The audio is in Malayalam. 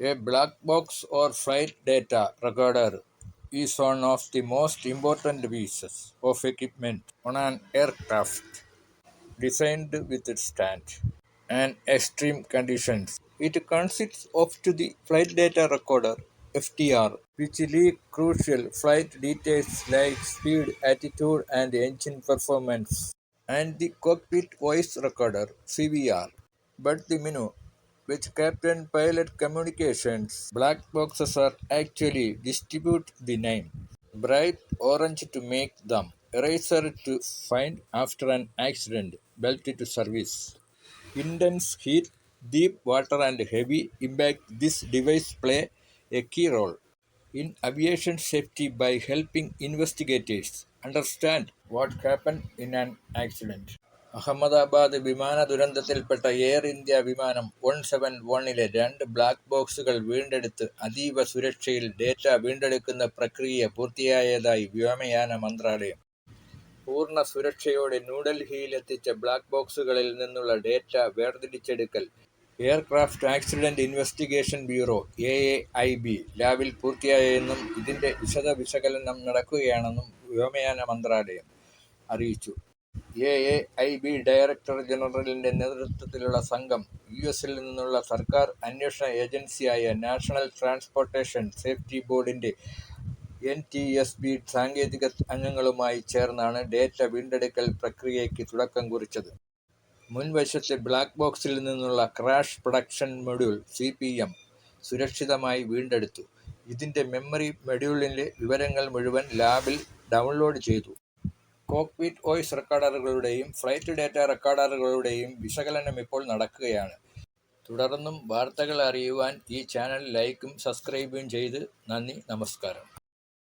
A black box or flight data recorder is one of the most important pieces of equipment on an aircraft designed with stand and extreme conditions. It consists of the flight data recorder FDR, which leak crucial flight details like speed, attitude, and engine performance, and the cockpit voice recorder CVR. But the menu, which captain pilot communications, black boxes are actually distribute the name. Bright orange to make them, eraser to find after an accident, belt to service. Intense heat, deep water, and heavy impact, this device play a key role in aviation safety by helping investigators understand what happened in an accident. Ahmedabad വിമാന ദുരന്തത്തിൽപ്പെട്ട എയർ ഇന്ത്യ വിമാനം വൺ സെവൻ വണ്ണിലെ രണ്ട് ബ്ലാക്ക് ബോക്സുകൾ വീണ്ടെടുത്ത് അതീവ സുരക്ഷയിൽ ഡേറ്റ വീണ്ടെടുക്കുന്ന പ്രക്രിയ പൂർത്തിയായതായി വ്യോമയാന മന്ത്രാലയം. പൂർണ സുരക്ഷയോടെ ന്യൂഡൽഹിയിലെത്തിച്ച ബ്ലാക്ക് ബോക്സുകളിൽ നിന്നുള്ള data വേർതിരിച്ചെടുക്കൽ. Aircraft accident investigation bureau A A I B ലാബിൽ പൂർത്തിയായെന്നും ഇതിന്റെ വിശദ വിശകലനം നടക്കുകയാണെന്നും വ്യോമയാന മന്ത്രാലയം അറിയിച്ചു. A A I B director ജനറലിന്റെ നേതൃത്വത്തിലുള്ള സംഘം യു എസിൽ നിന്നുള്ള സർക്കാർ അന്വേഷണ ഏജൻസിയായ നാഷണൽ ട്രാൻസ്പോർട്ടേഷൻ സേഫ്റ്റി ബോർഡിന്റെ എൻ ടി എസ് ബി സാങ്കേതിക അംഗങ്ങളുമായി ചേർന്നാണ് ഡേറ്റ വീണ്ടെടുക്കൽ പ്രക്രിയയ്ക്ക് തുടക്കം കുറിച്ചത്. മുൻവശത്തെ ബ്ലാക്ക് ബോക്സിൽ നിന്നുള്ള crash production module C P M സുരക്ഷിതമായി വീണ്ടെടുത്തു. ഇതിന്റെ മെമ്മറി മൊഡ്യൂളിലെ വിവരങ്ങൾ മുഴുവൻ ലാബിൽ ഡൗൺലോഡ് ചെയ്തു. കോക്പിറ്റ് വോയിസ് റെക്കോർഡറുകളുടെയും ഫ്ലൈറ്റ് ഡേറ്റ റെക്കോർഡറുകളുടെയും വിശകലനം ഇപ്പോൾ നടക്കുകയാണ്. തുടർന്നും വാർത്തകൾ അറിയുവാൻ ഈ ചാനൽ ലൈക്കും സബ്സ്ക്രൈബും ചെയ്ത് നന്ദി നമസ്കാരം.